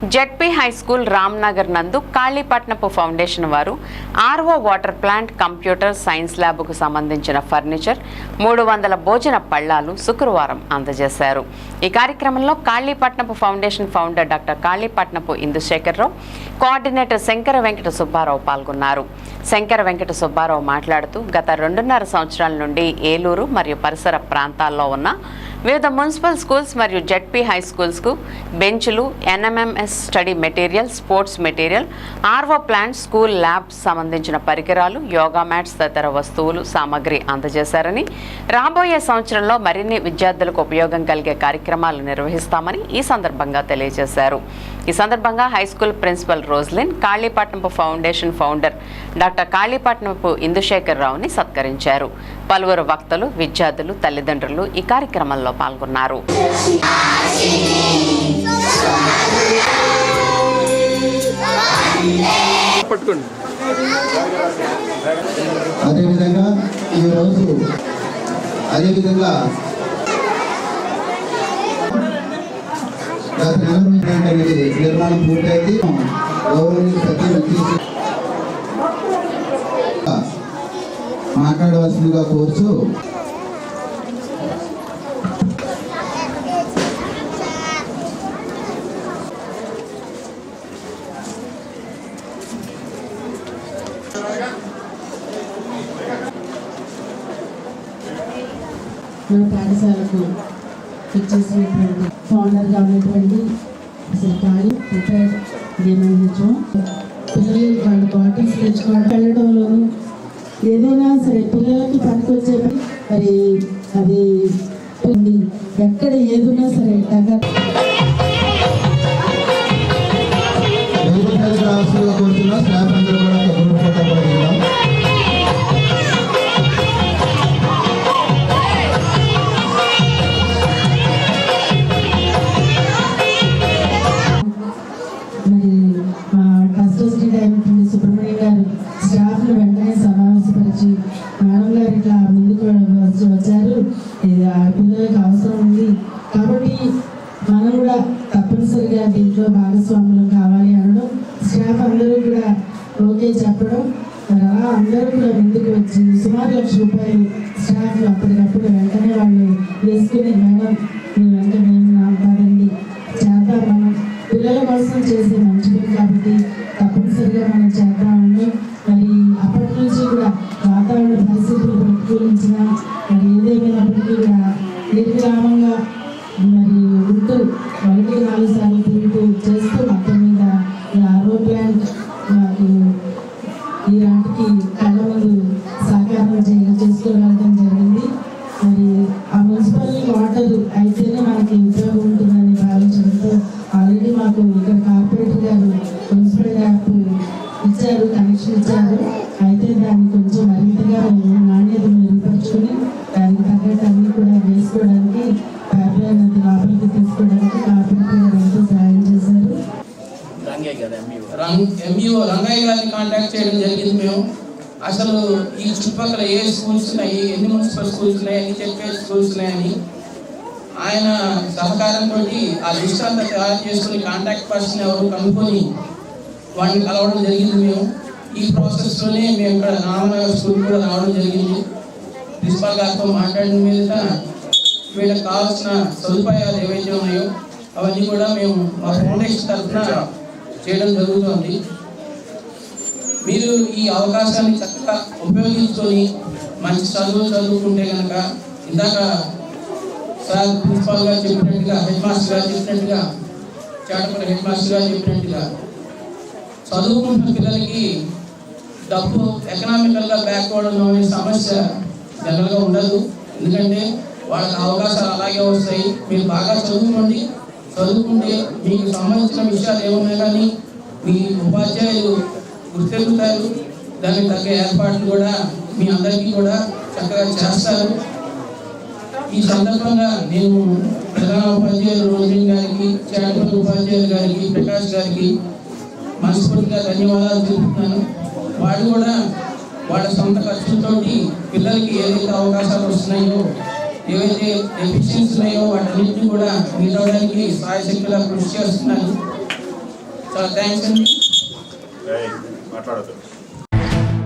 ZP high school Ramnagar నందు Kalipatnapu foundation వారు RO water plant computer science ల్యాబ్కు సంబంధించిన ఫర్నిచర్ మూడు వందల భోజన పళ్ళాలు శుక్రవారం అందజేశారు. ఈ కార్యక్రమంలో Kalipatnapu foundation founder doctor Kalipatnapu Indusekhararao coordinator Shankara Venkata Subbarao పాల్గొన్నారు. శంకర వెంకట సుబ్బారావు మాట్లాడుతూ గత రెండున్నర సంవత్సరాల నుండి ఏలూరు మరియు పరిసర ప్రాంతాల్లో ఉన్న వివిధ మున్సిపల్ స్కూల్స్ మరియు జెడ్పీ హై స్కూల్స్కు బెంచ్లు NMMS study material sports material RO plant school lab సంబంధించిన పరికరాలు యోగా మ్యాట్స్ తదితర వస్తువులు సామాగ్రి అందజేశారని. రాబోయే సంవత్సరంలో మరిన్ని విద్యార్థులకు ఉపయోగం కలిగే కార్యక్రమాలు నిర్వహిస్తామని ఈ సందర్భంగా తెలియజేశారు. ఈ సందర్భంగా high school principal Roslin Kalipatnapu foundation founder doctor Kalipatnapu Indushekar రావుని సత్కరించారు. పలువురు వక్తలు విద్యార్థులు తల్లిదండ్రులు ఈ కార్యక్రమంలో పాల్గొన్నారు. పట్టుకోండి. అదేవిధంగా ఈరోజు అదేవిధంగా గత నెల రోజులు అనేది నిర్మాణం పూర్తయితే గౌరవనీయ సత్యం మాట్లాడవలసిందిగా కోరుచు. నా పాఠశాలకు ఇచ్చేసినటువంటి ఫౌండర్గా ఉన్నటువంటి అసలు ఖాళీ ప్రిపేర్ నిర్వహించాం పిల్లలు వాళ్ళ బాటిల్స్ తెచ్చుకోవడం వెళ్ళడంలోనూ ఏదైనా సరే పిల్లలకి పనికొచ్చే మరి అది ఉంది. ఎక్కడ ఏదున్నా సరే దగ్గర వేదిక మీదకి కోరుతున్నా అందరూ కూడా ఓకే చెప్పడం. మరి అలా అందరూ కూడా ముందుకు వచ్చి సుమారు లక్ష రూపాయలు స్టాఫ్ అప్పటికప్పుడు వెంటనే వాళ్ళు వేసుకుని మేడం మీ వెంటనే మేము కాదండి. చేద్దాం మనం. పిల్లల కోసం చేసే మంచి పని కాబట్టి మున్సిపల్ అయితేనే మనకి ఉపయోగం ఉంటుందని భావించడంతో ఆల్రెడీ మాకు ఇక్కడ కార్పొరేటర్ గారు మున్సిపల్ యాప్ ఇచ్చారు కనెక్షన్ ఇచ్చారు. అయితే దాన్ని కొంచెం మరింతగా నాణ్యత మెరుగుపరుచుకుని దానికి తగ్గట్టు అన్ని కూడా వేసుకోవడానికి పైప్ లోపలికి తీసుకోవడానికి కార్పొరేటర్ గారు ఎంతో సహాయం చేశారు. ఎంఈఓ రంగయ్య గారిని కాంటాక్ట్ చేయడం జరిగింది మేము. అసలు ఈ చుట్టుపక్కల ఏ స్కూల్స్ ఉన్నాయి ఎన్ని మున్సిపల్ స్కూల్స్ ఉన్నాయి ఎన్ని చెప్పే స్కూల్స్ ఉన్నాయని ఆయన సహకారంతో ఆ లిస్ట్ అంతా తయారు చేసుకుని కాంటాక్ట్ పర్సన్ ఎవరు కనుక్కొని వాడిని కలవడం జరిగింది మేము. ఈ ప్రాసెస్లోనే మేము ఇక్కడ రామనగర్ స్కూల్ కూడా రావడం జరిగింది. ప్రిన్సిపాల్ గారితో మాట్లాడిన మీద వీళ్ళకి కావాల్సిన సదుపాయాలు ఏవైతే ఉన్నాయో అవన్నీ కూడా మేము మా ఫౌండేషన్ తరఫున చేయడం జరుగుతుంది. మీరు ఈ అవకాశాన్ని చక్కగా ఉపయోగించుకొని మంచి చదువు చదువుకుంటే కనుక ఇందాక సార్ ప్రిన్సిపాల్ గారు చెప్పినట్టుగా హెడ్ మాస్టర్ గారు చెప్పినట్టుగా చాటపల్లి హెడ్ మాస్టర్ గారు చెప్పినట్టుగా చదువుకుంటున్న పిల్లలకి డబ్బు ఎకనామికల్గా బ్యాక్వర్డ్ అనే సమస్య జనరల్గా ఉండదు. ఎందుకంటే వాళ్ళకి అవకాశాలు అలాగే వస్తాయి. మీరు బాగా చదువుకోండి. చదువుకుంటే మీకు సంబంధించిన విషయాలు ఏమున్నా కానీ మీ ఉపాధ్యాయులు గుర్తెరుగుతారు. దానికి తగ్గ ఏర్పాట్లు కూడా మీ అందరికీ కూడా చక్కగా చేస్తారు. ఈ సందర్భంగా నేను ప్రధాన ఉపాధ్యాయులు రోజన్ గారికి చారిటబుల్ ఉపాధ్యాయులు గారికి ప్రకాష్ గారికి మనస్ఫూర్తిగా ధన్యవాదాలు తెలుపుతున్నాను. వాళ్ళు కూడా వాళ్ళ సొంత ఖర్చులతోటి పిల్లలకి ఏదైతే అవకాశాలు వస్తున్నాయో ఏవైతే ఎఫిషియన్స్ ఉన్నాయో వాటన్నింటినీ కూడా మీరవడానికి సాయశక్తిగా కృషి చేస్తున్నారు. థ్యాంక్స్ అండి. ఏయ్,